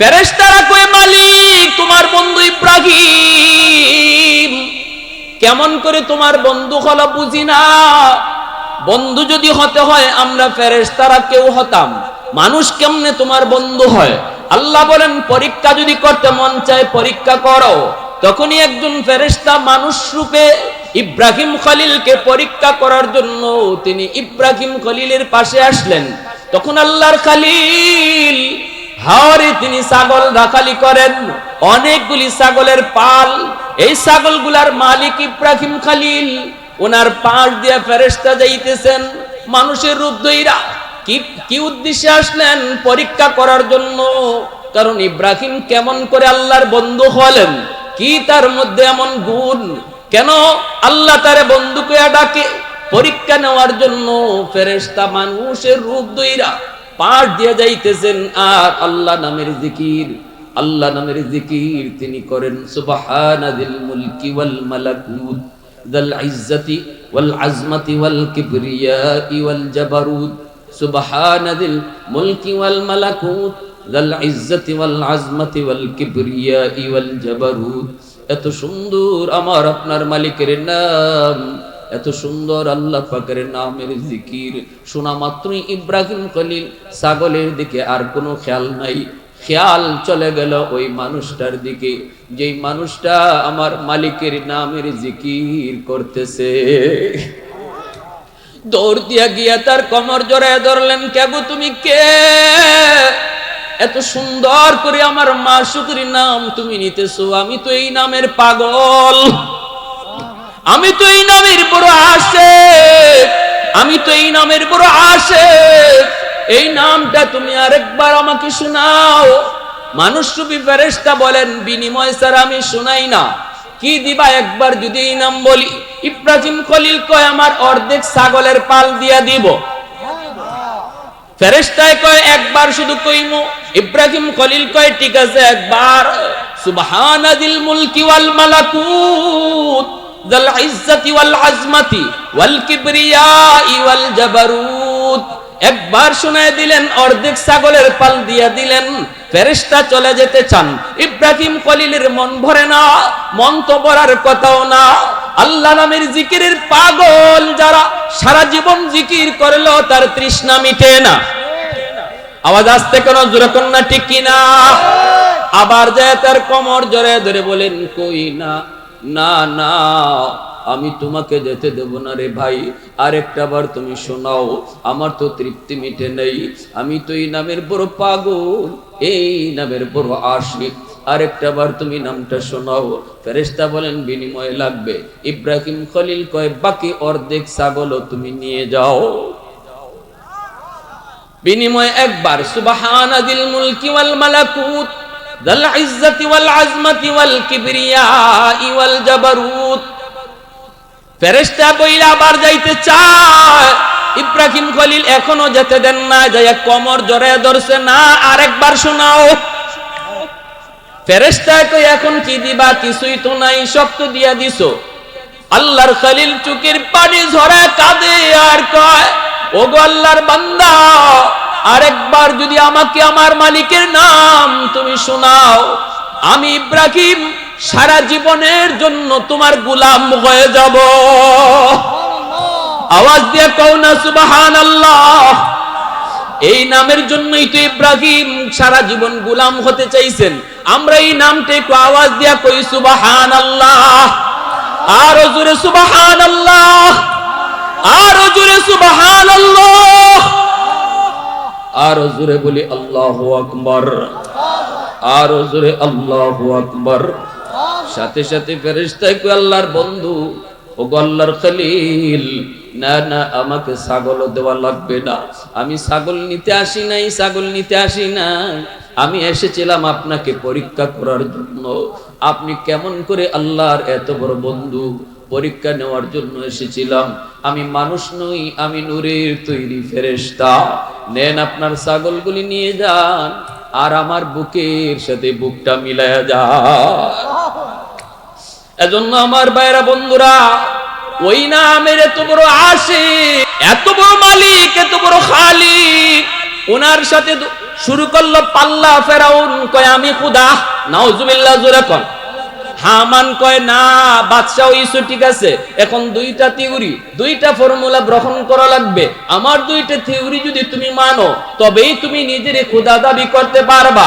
ফেরেশতারা কই মালিক, তোমার বন্ধু ইব্রাহিম। কেমন করে তোমার বন্ধু হলো বুঝি না? বন্ধু যদি হতে হয়, আমরা ফেরেশতারা কেউ হতাম। মানুষ কেমনে তোমার বন্ধু হয়? আল্লাহ বলেন, পরীক্ষা যদি করতে মন চায়, পরীক্ষা করো। তখনই একজন ফেরেশতা মানুষ রূপে ইব্রাহিম খলিলকে পরীক্ষা করার জন্য তিনি ইব্রাহিম খলিলের পাশে আসলেন। তখন আল্লাহর খালিল হাওরে তিনি ছাগল রাখালি করেন। অনেকগুলি ছাগলের পাল। এই ছাগলগুলার মালিক ইব্রাহিম খালিল। ওনার পাশ দিয়ে ফেরেস্তা যাইতেছেন। মানুষের রূপ দইরা কি কি উদ্দেশ্যে আসলেন? পরীক্ষা করার জন্য। কারণ ইব্রাহিম কেমন করে আল্লাহর বন্ধু হলেন? কি তার মধ্যে এমন গুণ? কেন আল্লাহ তারে বন্ধুকে ডাকে? পরীক্ষা নেওয়ার জন্য ফেরেস্তা মানুষের রূপ দইরা পাঠ দিয়ে যাইতেছেন, আর আল্লাহ নামের জিকির, আল্লাহ নামের জিকির তিনি করেন, সুবহানাদিল মুলকি ওয়াল মালাকুত দাল ইজ্জতি ওয়াল আজমতি ওয়াল কিবরিয়াই ওয়াল জাবারুত সুবহানাদিল মুলকি ওয়াল মালাকুত দাল ইজ্জতি ওয়াল আজমতি ওয়াল কিবরিয়াই ওয়াল জাবারুত এত সুন্দর আমার আপনার মালিকের নাম এত সুন্দর আল্লাহ পাকের নামের জিকির। শোনা মাত্রই ইব্রাহিম খলিল ছাগলের দিকে আর কোনো খেয়াল নাই। খেয়াল চলে গেল ওই মানুষটার দিকে। যেই মানুষটা আমার মালিকের নামের জিকির করতেছে। দৌড় দিয়া গিয়া তার কমর জড়ায় ধরলেন কেবু তুমি কে? এত সুন্দর করে আমার মা শুকরি নাম তুমি নিতেছো, আমি তো এই নামের পাগল। আমি তো এই নামের বড় আসে আমি তো এই নামের বড় আসে এই নামটা তুমি আরেকবার আমাকে শোনাও। মানুষ রূপী ফেরেশতা বলেন, বিনিময় স্যার, আমি শোনাই না। কি দিবা একবার যদি এই নাম বলি? ইব্রাহিম খলিল কয়, আমার অর্ধেক ছাগলের পাল দিয়া দিব। ফেরেশতায় কয়, একবার শুধু কইমু। ইব্রাহিম খলিল কয়, ঠিক আছে, একবার। সুবহানাদিল মুলকি ওয়াল মালাকুত। যাল ইজ্জতি ওয়াল আজমাতি ওয়াল কিবরিয়াই ওয়াল একবার দিলেন, অর্ধেক ছাগলের পাল দিলেন চলে যেতে চান। ইব্রাহিম খলিলের মন ভরে না, মন তো ভরার কথাও না। আল্লাহ নামের জিকিরের পাগল যারা সারা জীবন জিকির করল, তার তৃষ্ণা মিটে না। আওয়াজ আসতে কোন জোরে কন্যা ঠিক কিনা? আবার যায় তার কমর জড়ে ধরে বলেন, কই না? না না, আমি তোমাকে যেতে দেব না রে ভাই। আরেকটা বার তুমি শোনাও, আমার তো তৃপ্তি মিটে নেই। আমি তো এই নামের বড় পাগল, এই নামের বড় আশিক। আরেকটা বার তুমি নামটা শোনাও, ফেরেশতা বলেন, বিনিময় লাগবে। ইব্রাহিম খলিল কয়, বাকি অর্ধেক ছাগলও তুমি নিয়ে যাও। বিনিময় একবার সুবহানাদিল মুলকি ওয়াল মালাকুত। কিবরিয়াই ওয়াল জাবারুত ফেরেশতা বইলা আবার যাইতে ইব্রাহিম খলিল এখনও যেতে দেন না যাই কমর জড়ে ধরছে না আরেকবার শোনাও। ফেরেশতা কই, এখন কি দিবা? কিছুই তো নাই, সব তো দিয়া দিছো। আল্লাহর খলিল চুকের পানি ঝরা কাঁদে আর কয় ও গো আল্লাহর বান্দা আরেকবার যদি আমাকে আমার মালিকের নাম তুমি শোনাও আমি ইব্রাহিম সারা জীবনের জন্য তোমার গুলাম হয়ে যাব। আওয়াজ দিয়ে কও না সুবাহান আল্লাহ এই নামের জন্যই তো ইব্রাহিম সারা জীবন গুলাম হতে চাইছেন। আমরা এই নামটা একটু আওয়াজ দিয়া কই সুবাহান আল্লাহ আরও জোরে সুবাহান আল্লাহ আরও জোরে সুবাহান আল্লাহ আরও জোরে বলি, আল্লাহ আকবর। আরও জোরে, আল্লাহ আকবর। সাথে সাথে কই আল্লাহর বন্ধু ও আল্লাহর খলিল, না না, আমাকে ছাগল দেওয়া লাগবে না। আমি ছাগল নিতে আসি নাই, ছাগল নিতে আসি নাই। আমি এসেছিলাম আপনাকে পরীক্ষা করার জন্য। আপনি কেমন করে আল্লাহর এত বড় বন্ধু? পরীক্ষা নেওয়ার জন্য এসেছিলাম। আমি মানুষ নই, আমি নূরের তৈরি ফেরেশতা। নেন আপনার ছাগলগুলি নিয়ে যান, আর আমার বুকের সাথে বুকটা মিলায়া যান। এজন্য আমার বাইরা বন্ধুরা, ওই নামের এত বড় আসে এত বড় মালিক, এত বড় খালিক, ওনার সাথে শুরু করল পাল্লা ফেরাউন, কয় আমি খুদা, নাউজুবিল্লাহ, জোরে কন। হামান কয়, না, বাদশাহ ইস্যু ঠিক আছে। এখন দুইটা থিওরি দুইটা ফর্মুলা গ্রহণ করা লাগবে। আমার দুইটা থিওরি যদি তুমি মানো, তবেই তুমি নিজের খোদা দাবি করতে পারবা।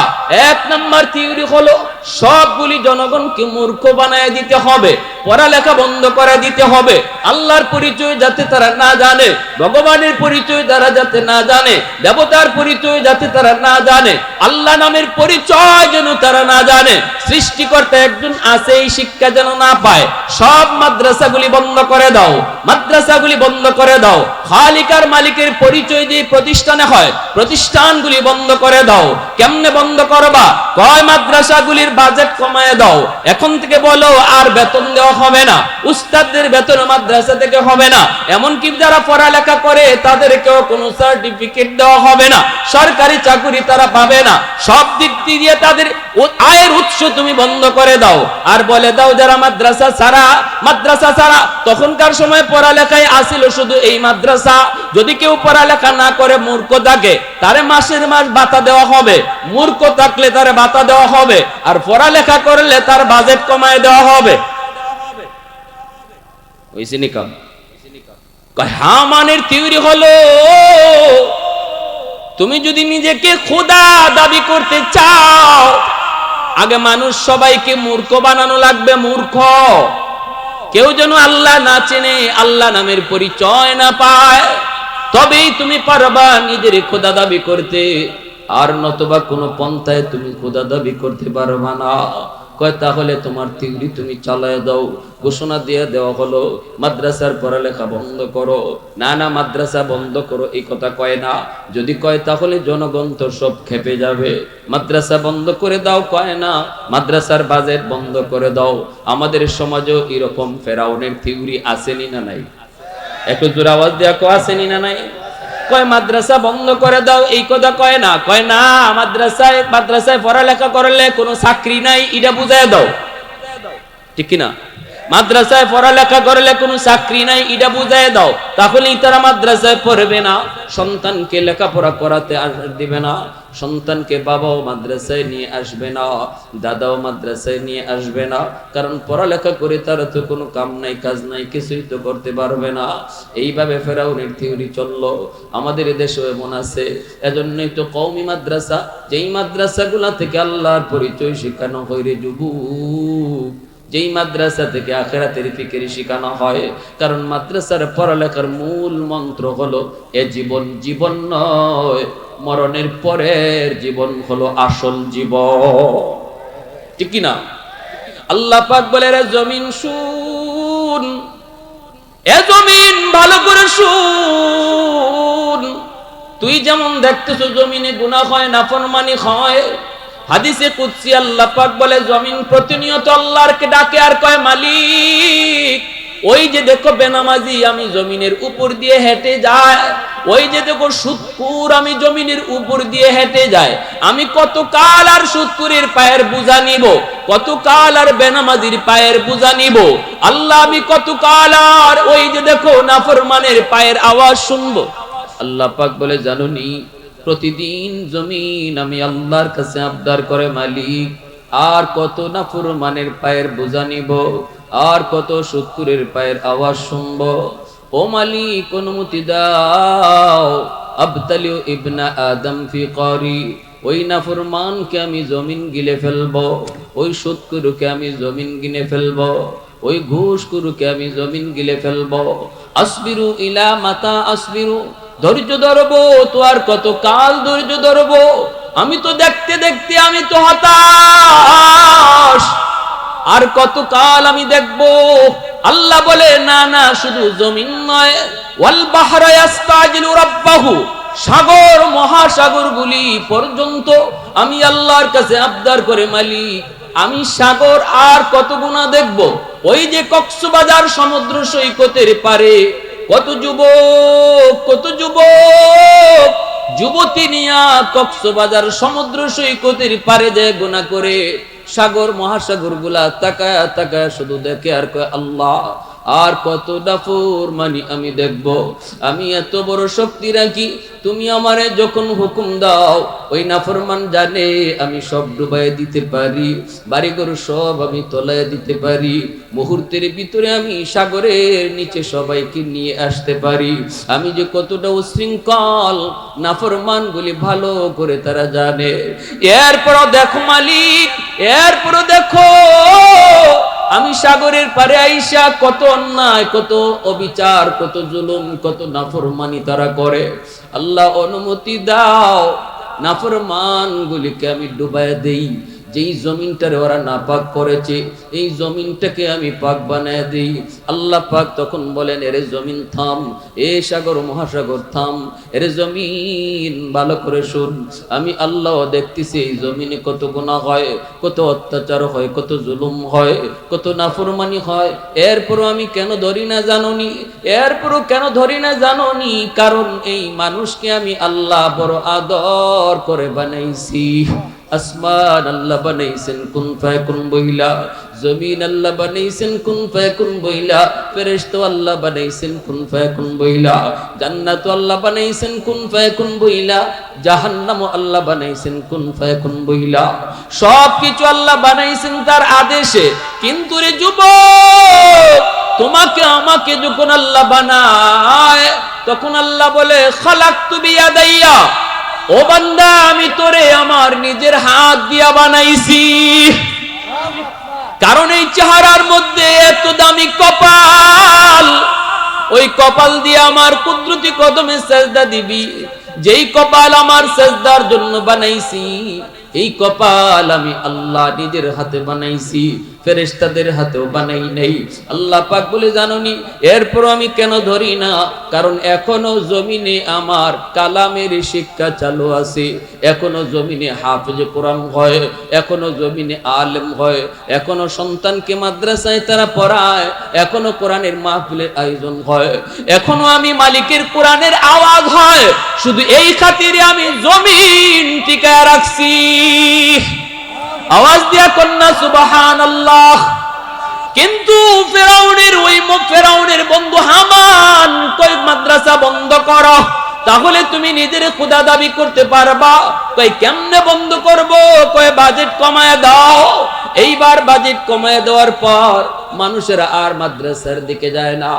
এক নাম্বার থিওরি হলো সবগুলি জনগণকে মূর্খ বানায় দিতে হবে, পড়ালেখা বন্ধ করে দিতে হবে। আল্লাহর পরিচয় যাতে তারা না জানে, ভগবানের পরিচয় তারা যাতে না জানে, দেবতার পরিচয় যাতে তারা না জানে, আল্লাহ নামের পরিচয় যেন তারা না জানে। সৃষ্টিকর্তা একজন আছে, এই শিক্ষা যেন না পায়। সব মাদ্রাসাগুলি বন্ধ করে দাও, মাদ্রাসাগুলি বন্ধ করে দাও। খালিকার মালিকের পরিচয় দিয়ে প্রতিষ্ঠানে হয়, প্রতিষ্ঠানগুলি বন্ধ করে দাও। কেমনে বন্ধ করবা? কয় মাদ্রাসাগুলির বাজেট কমায় দাও। এখন থেকে বলো, আর বেতন দেওয়া হবে না। উস্তাদদের বেতন মাদ্রাসা থেকে হবে না। এমনকি যারা পড়ালেখা করে, তাদেরকেও কোনো সার্টিফিকেট দেওয়া হবে না। সরকারি চাকরি তারা পাবে না। সব দিক দিয়ে তাদের আয়ের উৎস তুমি বন্ধ করে দাও। আর বলে দাও, যারা মাদ্রাসা ছাড়া মাদ্রাসা ছাড়া, তখনকার সময় পড়ালেখায় আসিল শুধু এই মাদ্রাসা। যদি কেউ পড়ালেখা না করে, মূর্খ থাকে। তারে মাসের মাস বাতা দেওয়া হবে। মূর্খ থাকলে তারে বাতা দেওয়া হবে। আর পড়ালেখা করলে তার বাজেট কমায় দেওয়া হবে। হামানের থিওরি হলো, তুমি যদি নিজেকে খোদা দাবি করতে চাও, আগে মানুষ সবাইকে মূর্খ বানানো লাগবে, মূর্খ। কেউ যেন আল্লাহ না চেনে, আল্লাহ নামের পরিচয় না পায়, তবেই তুমি পারবা নিজের খোদা দাবি করতে। আর নতবা কোনো পন্থায় তুমি খোদা দাবি করতে পারবা না। কয়, তাহলে তোমার থিওরি তুমি চালায় দাও। ঘোষণা দিয়ে দেওয়া হলো, মাদ্রাসার পড়ালেখা বন্ধ করো। না না, মাদ্রাসা বন্ধ করো, এই কথা কয় না। যদি কয়, তাহলে জনগণ তো সব খেপে যাবে। মাদ্রাসা বন্ধ করে দাও, কয় না, মাদ্রাসার বাজেট বন্ধ করে দাও। আমাদের সমাজেও এরকম ফেরাউনের থিওরি আসেনি না নাই? একটু জোর আওয়াজ দেওয়া আসেনি না নাই? কয়, মাদ্রাসা বন্ধ করে দাও। এই কথা কয় না কয়, না, মাদ্রাসায় মাদ্রাসায় পড়ালেখা করলে কোনো চাকরি নাই। এটা বুঝায় দাও। ঠিক কি না মাদ্রাসায় পড়ালেখা করলে কোনো চাকরি নাই, এটা বুঝাই দাও। তাহলেই তারা মাদ্রাসায় পড়বে না। সন্তানকে লেখাপড়া করাতে দিবে না। সন্তানকে বাবাও মাদ্রাসায় নিয়ে আসবে না, দাদাও মাদ্রাসায় নিয়ে আসবে না। কারণ পড়ালেখা করে তারা তো কোনো কাম নাই, কাজ নাই, কিছুই তো করতে পারবে না। এইভাবে ফেরাউনের থিওরি চলল। আমাদের দেশে এমন আছে। এজন্যই তো কৌমি মাদ্রাসা, যেই মাদ্রাসাগুলা থেকে আল্লাহর পরিচয় শেখানো হয় রে যুবক। যেই মাদ্রাসা থেকে আখেরাতের ফিকির শেখানো হয়, কারণ মাদ্রাসার পড়ালেখার মূল মন্ত্র হলো, এ জীবন জীবন নয়, মরণের পরের জীবন হলো আসল জীবন। ঠিক না আল্লাহ পাক বলে রে জমিন শুন, এ জমিন ভালো করে শুন। তুই যেমন দেখতেছ জমিনে গুনাহ হয়, নাফরমানি হয় হাদিসে কুদসি আল্লাহ পাক বলে, জমিন প্রতিনিয়ত আল্লাহরকে ডাকে আর কয়, মালিক, ওই যে দেখো বেনামাজি আমি জমিনের উপর দিয়ে হেঁটে যায় ওই যে দেখো সুৎকুর আমি জমিনের উপর দিয়ে হেঁটে যায় আমি কত কাল আর সুৎকুরের পায়ের বোঝা নিব কত কাল আর বেনামাজির পায়ের বোঝা নিব, আল্লাহ আমি কত কাল আর ওই যে দেখো নাফরমানের পায়ের আওয়াজ শুনব? আল্লাহ পাক বলে, জানুনি প্রতিদিন জমিন আমি আল্লাহর কাছে আবদার করে, মালিক, আর কত নাফরমানের পায়ের বোঝা নিব, আর কত সত্তরের পায়ের আওয়াজ শুনব। ও মালিক, অনুমতি দাও। আবতালিও ইবনা আদম ফি করি ওই নাফরমানকে আমি জমিন গিলে ফেলব, ওই সত্তরকে আমি জমিন গিনে ফেলব, ওই ঘুষ কুরুকে আমি জমিন গিলে ফেলব। আসবিরু ইলা মাতা আসবিরু ধৈর্য ধরবো, তো আর কত কাল ধৈর্য ধরবো? আমি তো দেখতে দেখতে আমি তো হতাশ। আর কত কাল আমি দেখব? আল্লাহ বলে, না না, শুধু জমিন নয়। ওয়াল সাগর মহাসাগর গুলি পর্যন্ত আমি আল্লাহর কাছে আবদার করে মালিক। আমি সাগর আর কত গুণা দেখব? ওই যে কক্সবাজার সমুদ্র সৈকতের পারে। কত যুবক কত যুবক? যুবতী নিয়া কক্সবাজার সমুদ্র সৈকতের পারে যায় গুণা করে। সাগর, মহাসাগরগুলা তাকায় তাকায় শুধু দেখে আর কয়, আল্লাহ! আর কত ডাফর মানি আমি দেখব। আমি এত বড় শক্তি রাখি, তুমি আমারে যখন হুকুম দাও, ওই নাফরমান জানে আমি সব ডুবাই দিতে পারি, বাড়িঘর সব আমি তলায় দিতে পারি, মুহূর্তের ভিতরে আমি সাগরের নিচে সবাইকে নিয়ে আসতে পারি। আমি যে কতটা উশৃঙ্খল নাফরমান গুলি ভালো করে তারা জানে। এরপরও দেখো মালিক, এরপরও দেখো আমি সাগরের পারে আইসা কত অন্যায়, কত অবিচার, কত জুলুম, কত নাফরমানি তারা করে। আল্লাহ অনুমতি দাও নাফরমান গুলিকে আমি ডুবাই দেই। যেই জমিনটারে ওরা নাপাক করেছে, এই জমিনটাকে আমি পাক বানায় দিই। আল্লাহ পাক তখন বলেন, এরে জমিন থাম, এ সাগর মহাসাগর থাম, এরে জমিন ভালো করে শুন। আমি আল্লাহ দেখতেছি এই জমিনে কত গুণা হয়, কত অত্যাচার হয়, কত জুলুম হয়, কত নাফরমানি হয়। এরপরও আমি কেন ধরি না জাননি? এরপরও কেন ধরি না জাননি? কারণ এই মানুষকে আমি আল্লাহ বড় আদর করে বানাইছি। আসমান আল্লাহ বানাইছেন, কুন ফায়াকুন বইলা? জমিন আল্লাহ বানাইছেন, কুন ফায়াকুন বইলা? ফেরেশতা আল্লাহ বানাইছেন, কুন ফায়াকুন বইলা? জান্নাত আল্লাহ বানাইছেন, কুন ফায়াকুন বইলা? জাহান্নাম আল্লাহ বানাইছেন, কুন ফায়াকুন বইলা? সব কিছু আল্লাহ বানাইছেন তার আদেশে। কিন্তু রে যুবক, তোমাকে আমাকে যখন আল্লাহ বানায়, তখন আল্লাহ বলে, খালাকতু বিয়াদাইয়া। ও বান্দা, আমি তোরে আমার নিজের হাত দিয়া বানাইছি। কারণ এই চেহারার মধ্যে এত দামি কপাল। ওই কপাল দিয়ে আমার কুদরতি কদমে সেজদা দিবি। যেই কপাল আমার সেজদার জন্য বানাইছি, এই কপাল আমি আল্লাহ নিজের হাতে বানাইছি। ফেরেশতাদের হাতেও বানাই নেই। আল্লাহ পাক বলে, জাননি এরপর আমি কেন ধরি না? কারণ এখনও জমিনে আমার কালামের শিক্ষা চালু আছে। এখনও জমিনে হাফেজ কোরআন হয়, এখনও জমিনে আলেম হয়, এখনও সন্তানকে মাদ্রাসায় তারা পড়ায়, এখনও কোরআনের মাহফিলের আয়োজন হয়। এখনও আমি মালিকের কোরআনের আওয়াজ হয়, শুধু এই খাতিরে আমি জমিন টিকায় রাখছি। আওয়াজ দিয়া কন্যা সুবাহান আল্লাহ কিন্তু ফেরাউনের ওই ফেরাউনের বন্ধু হামান, কই মাদ্রাসা বন্ধ করো? তাহলে তুমি নিজের খুদা দাবি করতে পারবা। কই কেমনে বন্ধ করব? কই বাজেট কমায় দাও। এইবার বাজেট কমায় দেওয়ার পর মানুষেরা আর মাদ্রাসার দিকে যায় না।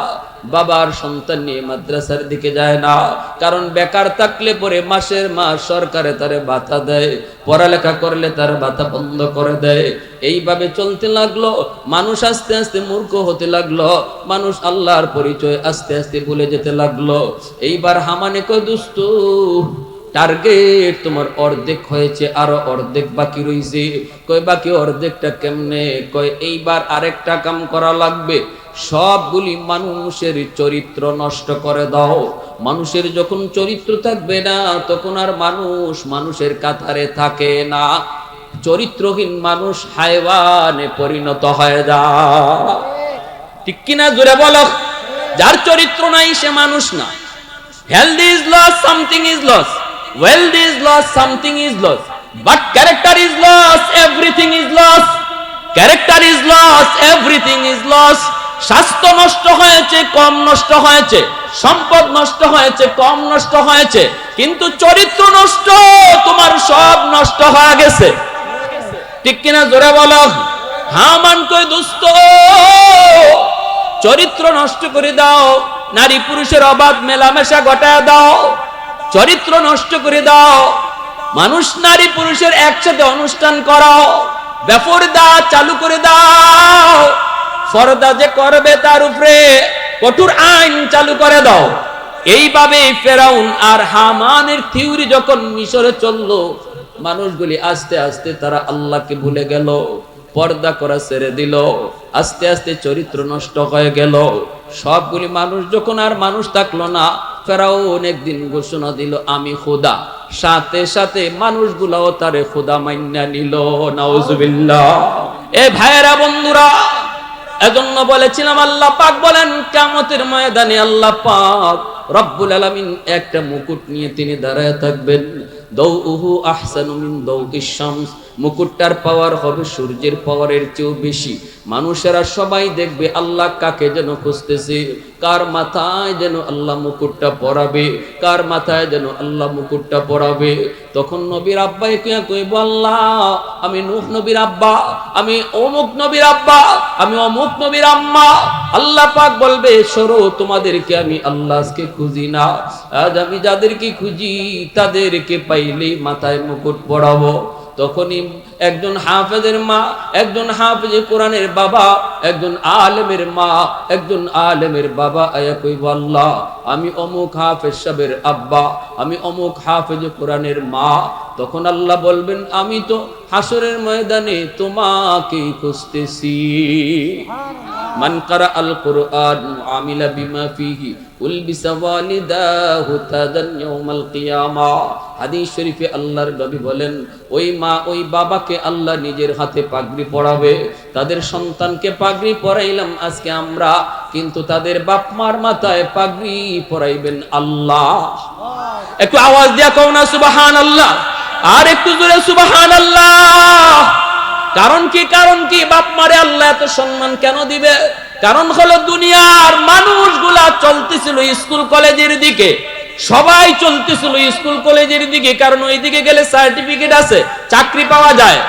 বাবার সন্তান নিয়ে মাদ্রাসার দিকে যায় না। কারণ বেকার থাকলে পরে মাসের মাস সরকারে তারে বাতা দেয়, পড়ালেখা করলে তার বাতা বন্ধ করে দেয়। এইভাবে চলতে লাগল, মানুষ আস্তে আস্তে মূর্খ হতে লাগল, মানুষ আল্লাহর পরিচয় আস্তে আস্তে ভুলে যেতে লাগল। এইবার হামানে কয়, দুস্ত টার্গেট তোমার অর্ধেক হয়েছে, আরও অর্ধেক বাকি রয়েছে কয়, বাকি অর্ধেকটা কেমনে? কয়, এইবার আরেকটা কাম করা লাগবে। সবগুলি মানুষের চরিত্র নষ্ট করে দাও। মানুষের যখন চরিত্র থাকবে না, তখন আর মানুষ মানুষের কাতারে থাকে না। চরিত্রহীন মানুষ হায়ওয়ানে পরিণত হয়ে যায়। ঠিক কিনা জোরে বলো? যার চরিত্র নাই, সে মানুষ না। Health is lost something is lost wealth is lost something is lost but character is lost everything is lost character is lost everything is lost স্বাস্থ্য নষ্ট হয়েছে, কম নষ্ট হয়েছে, সম্পদ নষ্ট হয়েছে, কম নষ্ট হয়েছে, কিন্তু চরিত্র নষ্ট, তোমার সব নষ্ট হয়ে গেছে। ঠিক কিনা জোরে বলো? হামান কই দুস্থ? চরিত্র নষ্ট করে দাও, নারী পুরুষের অবাধ মেলামেশা ঘটায় দাও। চরিত্র নষ্ট করে দাও, মানুষ নারী পুরুষের একসাথে অনুষ্ঠান করাও ব্যাপারদা চালু করে দাও। ফরদা যে করবে তার উপরে কঠোর আইন চালু করে দাও। এইভাবে ফেরাউন আর হামানের থিওরি যখন মিশরে চলল, মানুষগুলি আস্তে আস্তে তারা আল্লাহকে ভুলে গেল, পর্দা করা ছেড়ে দিল, আস্তে আস্তে চরিত্র নষ্ট হয়ে গেল। সবগুলি মানুষ যখন আর মানুষ থাকল না, ফেরাউন একদিন ঘোষণা দিল, আমি খোদা। সাথে সাথে মানুষগুলাও তারে খোদা মাইনা নিল, নাউজুবিল্লাহ। এ ভাইয়েরা বন্ধুরা এজন্য বলেছিলাম, আল্লাহ পাক বলেন কামতের ময়দানে আল্লাহ পাক রব্বুল আলামিন একটা মুকুট নিয়ে তিনি দাঁড়ায় থাকবেন। দৌ উহু আহসানুমিন দৌ শামস। মুকুটটার পাওয়ার হবে সূর্যের পাওয়ারের চেয়েও বেশি। মানুষেরা সবাই দেখবে আল্লাহ কাকে যেন খুঁজতেছে, কার মাথায় যেন আল্লাহ মুকুটটা পরাবে, কার মাথায় যেন আল্লাহ মুকুটটা পরাবে। তখন নবীর আব্বাই কুয়া কইব, আল্লাহ, আমি নূহ নবীর আব্বা, আমি অমুক নবীর আব্বা, আমি অমুক নবীর আম্মা। আল্লাহ পাক বলবে, সরো, তোমাদেরকে আমি আল্লাহকে খুঁজি না। আজ আমি যাদেরকে খুঁজি, তাদেরকে পাইলে মাথায় মুকুট পরাবো। তখনই একজন হাফেজের মা, একজন হাফেজে কোরআনের বাবা, একজন আলেমের মা, একজন আলেমের বাবা, আয়া কইব আল্লাহ, আমি অমুক হাফেজ সাহেবের আব্বা, আমি অমুক হাফেজ কোরআনের মা। তখন আল্লাহ বলবেন, আমি তো হাসরের ময়দানে তোমাকে খুঁজতেছি। মান কারা আল কোরআন আমিলা বিমা ফিহি উলবিসা ওয়ালিদাহু তাদান ইয়াউমাল হাদিস শরীফে আল্লাহর নবী বলেন, ওই মা ওই বাবাকে আল্লাহ নিজের হাতে পাগড়ি পরাবে। তাদের সন্তানকে পাগড়ি পরাইলাম আজকে আমরা, কিন্তু তাদের বাপ মার মাথায় পাগড়ি পরাইবেন আল্লাহ। একটু আওয়াজ দিয়া কও না সুবহানাল্লাহ। আর একটু জোরে সুবহানাল্লাহ। কারণ কি কারণ কি? বাপ মারে আল্লাহ এত সম্মান কেন দিবে? কারণ হলো দুনিয়ার মানুষগুলা চলতেছিল স্কুল কলেজের দিকে। সবাই চলতেছিল স্কুল কলেজের দিকে, কারণ ওই দিকে গেলে সার্টিফিকেট আছে, চাকরি পাওয়া যায়।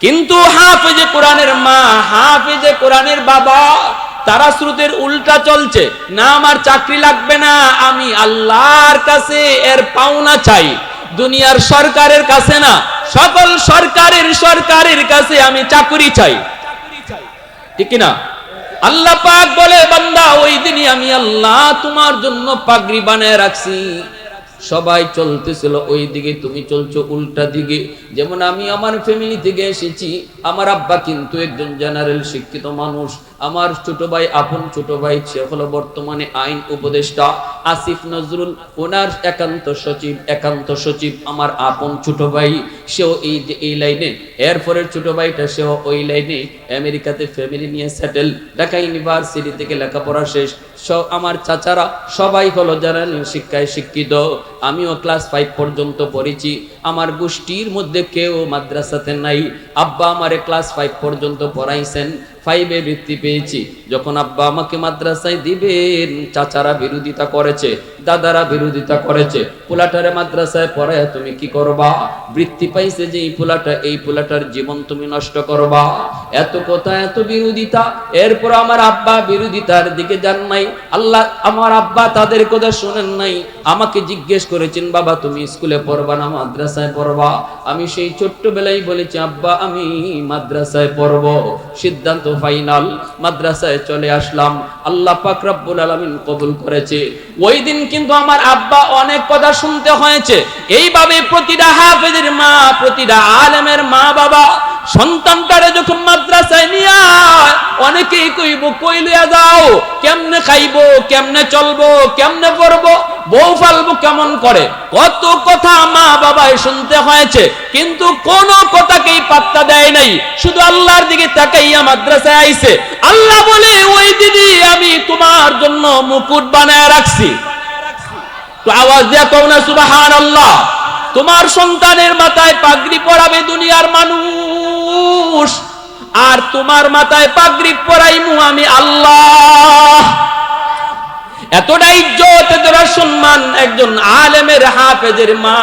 কিন্তু হাফেজে কোরআনের মা, হাফেজে কোরআনের বাবা, তারা স্রোতের উল্টা চলছে। না, আমার চাকরি লাগবে না, আমি আল্লাহর কাছে এর পাওনা চাই। দুনিয়ার সরকারের কাছে না। সকল সরকারের সরকারের কাছে আমি চাকরি চাই। ঠিক না আল্লাহ পাক বলে, বান্দা, ওই দিনই আমি আল্লাহ তোমার জন্য পাগড়ি বানায় রাখছি। সবাই চলতেছিল, ওই দিকে তুমি চলছো, উল্টা দিকে। যেমন আমি আমার ফ্যামিলি থেকে এসেছি, আমার আব্বা কিন্তু একজন জেনারেল শিক্ষিত মানুষ। আমার ছোট ভাই, আপন ছোট ভাই, সে হলো বর্তমানে আইন উপদেষ্টা আসিফ নজরুল। ওনার একান্ত সচিব একান্ত সচিব আমার আপন ছোট ভাই, সেও এই যে এই লাইনে। এরপরের ছোট ভাইটা সেও ওই লাইনে। আমেরিকাতে ফ্যামিলি নিয়ে সেটেল। ঢাকা ইউনিভার্সিটি থেকে লেখাপড়া শেষ। সব আমার চাচারা সবাই হলো জেনারেল শিক্ষায় শিক্ষিত। আমিও ক্লাস ফাইভ পর্যন্ত পড়েছি। আমার গোষ্ঠীর মধ্যে কেউ মাদ্রাসাতে নাই। আব্বা আমারে ক্লাস ফাইভ পর্যন্ত পড়াইছেন। ফাইভে বৃত্তি পেয়েছি। যখন আব্বা আমাকে মাদ্রাসায় দিবেন, চাচারা বিরোধিতা করেছে, দাদারা বিরোধিতা করেছে, পোলাটারে মাদ্রাসায় পড়ায় তুমি কি করবা? বৃত্তি পাইছে যে এই পোলাটা, এই পোলাটার জীবন তুমি নষ্ট করবা। এত কথা, এত বিরোধিতা। এরপর আমার আব্বা বিরোধিতার দিকে যান নাই। আল্লাহ, আমার আব্বা তাদের কথা শোনেন নাই। আমাকে জিজ্ঞেস করেছেন, বাবা, তুমি স্কুলে পড়বা না, মাদ্রাসায় পড়বা? আমি সেই ছোট্টবেলায় বলেছি, আব্বা, আমি মাদ্রাসায় পড়ব। সিদ্ধান্ত ফাইনাল মাদ্রাসায় চলে আসলাম। আল্লাহ পাক রব্বুল আলামিন কবুল করেছে। ওই দিন কিন্তু আমার আব্বা অনেক কথা শুনতে হয়েছে। এইভাবে প্রতিটা হাফেজের মা, প্রতিটা আলেমের মা বাবা সন্তানটারে যখন মাদ্রাসায় নিয়ে অনেকেই কইব, কই লইয়া যাও? কেমনে খাইবো? কেমনে চলবো? কেমনে পড়ব? বউ ফালবো কেমন করে? কত কথা মা বাবাই শুনতে হয়েছে, কিন্তু কোন কথাকেই পাত্তা দেয় নাই। শুধু আল্লাহর দিকে তাকাইয়া মাদ্রাসায় আইছে। আল্লাহ বলে, ওই দিদি আমি তোমার জন্য মুকুট বানায় রাখছি। তো আওয়াজ দেয়া কও না আল্লাহ তোমার সন্তানের মাথায় পাগড়ি পরাবে দুনিয়ার মানুষ। আর তোমার মাথায় পাগড়ি পরাইমু আমি আল্লাহ। এতটা ইজ্জত, এতটা সম্মান একজন আলেমের, হাফেজের মা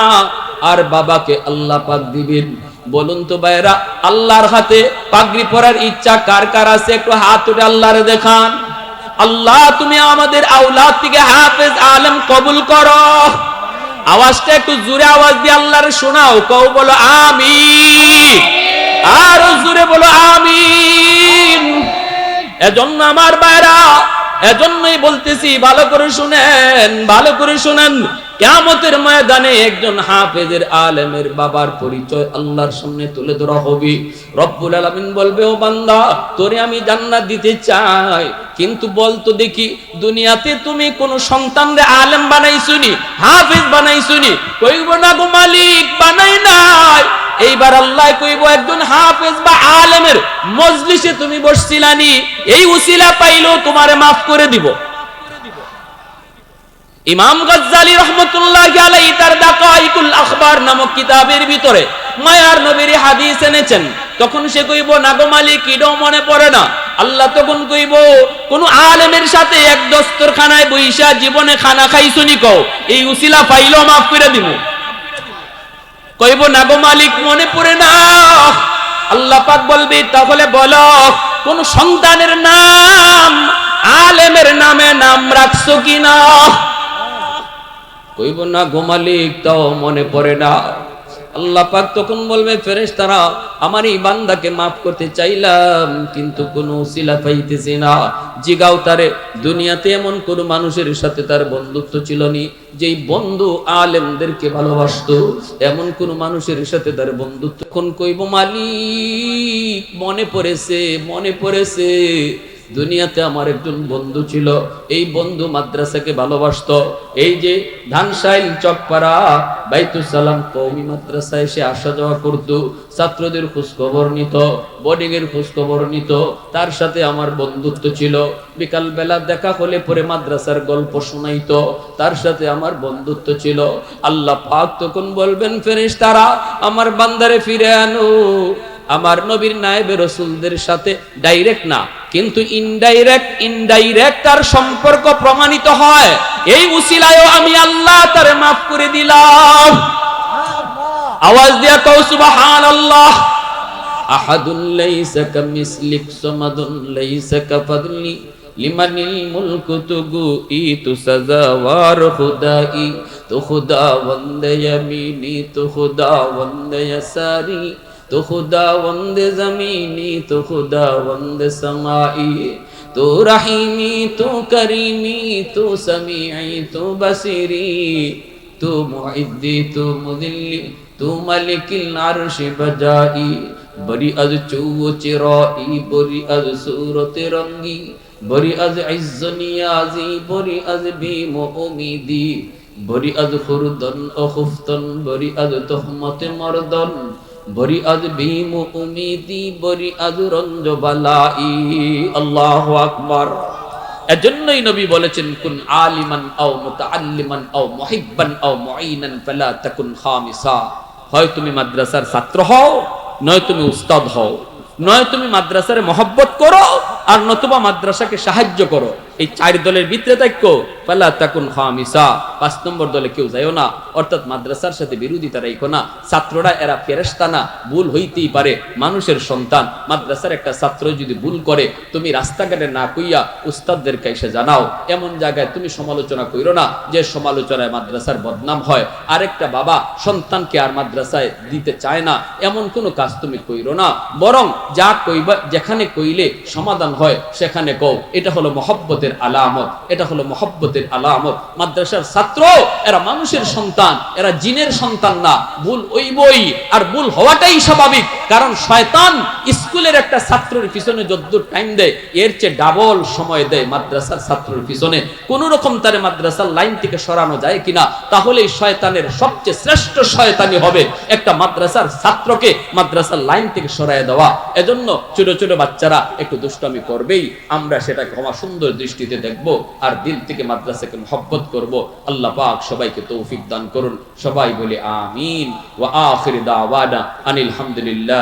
আর বাবাকে আল্লাহ পাক দিবেন। বলুন তো ভাইরা আল্লাহর হাতে পাগড়ি পরার ইচ্ছা কার কার আছে? একটু হাত উঠে আল্লাহরে দেখান। আল্লাহ, তুমি আমাদের আওলাদ থেকে হাফেজ, আলেম কবুল করো। আওয়াজটা একটু জোরে আওয়াজ দিয়ে আল্লাহরে শোনাও, কও বলো, আমিন। আরও জোরে বলো, আমিন। এজন্য আমার বাইরা এজন্যই বলতেছি, ভালো করে শুনেন, ভালো করে শুনেন। কেমতের ময়দানে একজন হাফেজের আলেমের বাবার পরিচয় আল্লাহর সামনে তুলে ধরা হবে। রব্বুল আলামিন বলবে, ও বান্দা, তোরে আমি জান্নাত দিতে চাই। কিন্তু বলতো দেখি, দুনিয়াতে তুমি কোন সন্তানরে আলেম বানাইছুনি, হাফেজ বানাইছুনি। কইব না গো মালিক, বানাই নাই। এইবার আল্লাহ কইব, একজন হাফেজ বা আলেমের মজলিসে তুমি বসছিলানি, এই উসিলা পাইলো, তোমারে মাফ করে দিব। ইমাম গজ্জালি রহমতুল্লাহ আলাই তার দাকাইকুল আখবার নামক কিতাবের ভিতরে মায়ার নবীর হাদিস এনেছেন। তখন সে কইব নাগো মালিক ইডও মনে পড়ে না। আল্লাহ তখন কইব, কোন আলেমের সাথে এক দস্তর খানায় বইসা জীবনে খানা খাইছুনি কও, এই উসিলা ফাইলো মাফ করে দিব কইব না গো মালিক, মনে পড়ে না। আল্লাহ পাক বলবি, তাহলে বলো, কোন সন্তানের নাম, আলেমের নামে নাম রাখছো কিনা? কইব না গো মালিক, তাও মনে পড়ে না। আল্লাহ পাক তখন বলবে, ফেরেশতারা, আমার এই বান্দাকে মাফ করতে চাইলাম, কিন্তু কোনো উসিলা পাইতেছি না। জিগাও তারে, দুনিয়াতে এমন কোন মানুষের সাথে তার বন্ধুত্ব ছিল নি, যেই বন্ধু আলেমদেরকে ভালোবাসতো। এমন কোন মানুষের সাথে তার বন্ধুত্ব এখন কইব, মালিক, মনে পড়েছে মনে পড়েছে। দুনিয়াতে আমার একজন বন্ধু ছিল, এই বন্ধু মাদ্রাসাকে ভালোবাসতো। এই যে ধানসাইল, চকপাড়া বাইতুল সালাম কৌমি মাদ্রাসায় এসে আসা যাওয়া করত, ছাত্রদের খোঁজ খবর নিত বোর্ডিং এর খোঁজ খবর নিত। তার সাথে আমার বন্ধুত্ব ছিল। বিকাল বেলা দেখা হলে পরে মাদ্রাসার গল্প শোনাইতো। তার সাথে আমার বন্ধুত্ব ছিল। আল্লাহ পাক তখন বলবেন ফেরেশ তারা আমার বান্দারে ফিরে আনো। আমার নবীর নায়েবে রসুলদের সাথে ডাইরেক্ট না, কিন্তু ইনডাইরেক্ট ইনডাইরেক্ট তার সম্পর্ক প্রমাণিত হয়। এই উসিলায়ও আমি আল্লাহ তারে মাফ করে দিলাম। আওয়াজ দিয়া কও, সুবহানাল্লাহ। আহাদুন লাইসা কামিসলিক সামাদুন লাইসা কাফাদলি লিমানিল মুলকু তুগু ই তু সাজাওয়ার খুদাই তো খুদা বন্দে ইয়ামিনি, তো খুদা বন্দে ইয়াসারি। তো খুদা বন্দে জমিনি, তো খুদা বন্দে সমাই, তো রাহিমি, তো করিমি, তো সমি তো বসিরি, তো মহিদি তো মুদিল্লি, তো মালিক নারুষি বজাই। বড়ি আজ চৌ চিরাই বড়ি আজ সুর তিরঙ্গি বড়ি আজ ইজ্জ নিয়াজি বড়ি আজ ভীম অমিদি বড়ি আজ খুরদন অখুফতন বড়ি আজ তহমত মরদন। বরি আজ ভীম উমিদি, বরি আজ রঞ্জ বালাই আল্লাহ আকবার। এজন্যই নবী বলেছেন, কুন আলিমান আও মুতাআল্লিমান আও মুহিব্বান আও মুঈনান ফালা তাকুন খামিসা। হয় তুমি মাদ্রাসার ছাত্র হও, নয় তুমি উস্তাদ হও। নয় তুমি মাদ্রাসার মহব্বত করো, আর নতুবা মাদ্রাসাকে সাহায্য করো। এই চার দলের ভিতরে থাকো। পাল্লা তাকুন খামিসা। পাঁচ নম্বর দলে কেউ যাইও না। অর্থাৎ মাদ্রাসার সাথে বিরোধিতা রাখো না। ছাত্ররা এরা ফেরেস্তা না। ভুল হইতেই পারে। মানুষের সন্তান। মাদ্রাসার একটা ছাত্র যদি ভুল করে, তুমি রাস্তাঘাটে না কইয়া উস্তাদদের কাছে জানাও। এমন জায়গায় তুমি সমালোচনা কইরো না যে সমালোচনায় মাদ্রাসার বদনাম হয়। আরেকটা বাবা সন্তানকে আর মাদ্রাসায় দিতে চায় না। এমন কোনো কাজ তুমি কইরো না। বরং যা কইবা, যেখানে কইলে সমাধান হয়, সেখানে কও। এটা হলো মহব্বতের আলামত। এটা হলো মহব্বতের আলামত। মাদ্রাসার ছাত্র, এরা মানুষের সন্তান, এরা জিনের সন্তান না। ভুল ওই বই আর ভুল হওয়াটাই স্বাভাবিক। কারণ শয়তান স্কুলের একটা ছাত্রের পিছনে যদ্দূর টাইম দেয়, এর চেয়ে ডাবল সময় দেয় মাদ্রাসার ছাত্রের পিছনে। কোন রকম তারে মাদ্রাসার লাইন থেকে সরানো যায় কিনা তাহলে এই শয়তানের সবচেয়ে শ্রেষ্ঠ শয়তানি হবে একটা মাদ্রাসার ছাত্রকে মাদ্রাসার লাইন থেকে সরায় দেওয়া। এজন্য ছোট ছোট বাচ্চারা একটু দুষ্টামি করবেই, আমরা সেটা ক্ষমা সুন্দর দৃষ্টিতে দেখব আর দিল থেকে মাদ্রাসাকে মহব্বত করব। আল্লাহ পাক সবাইকে তৌফিক দান করুন। সবাই বলে আমিন। ওয়া আখির দাওয়ানা আনিল হামদুলিল্লাহি।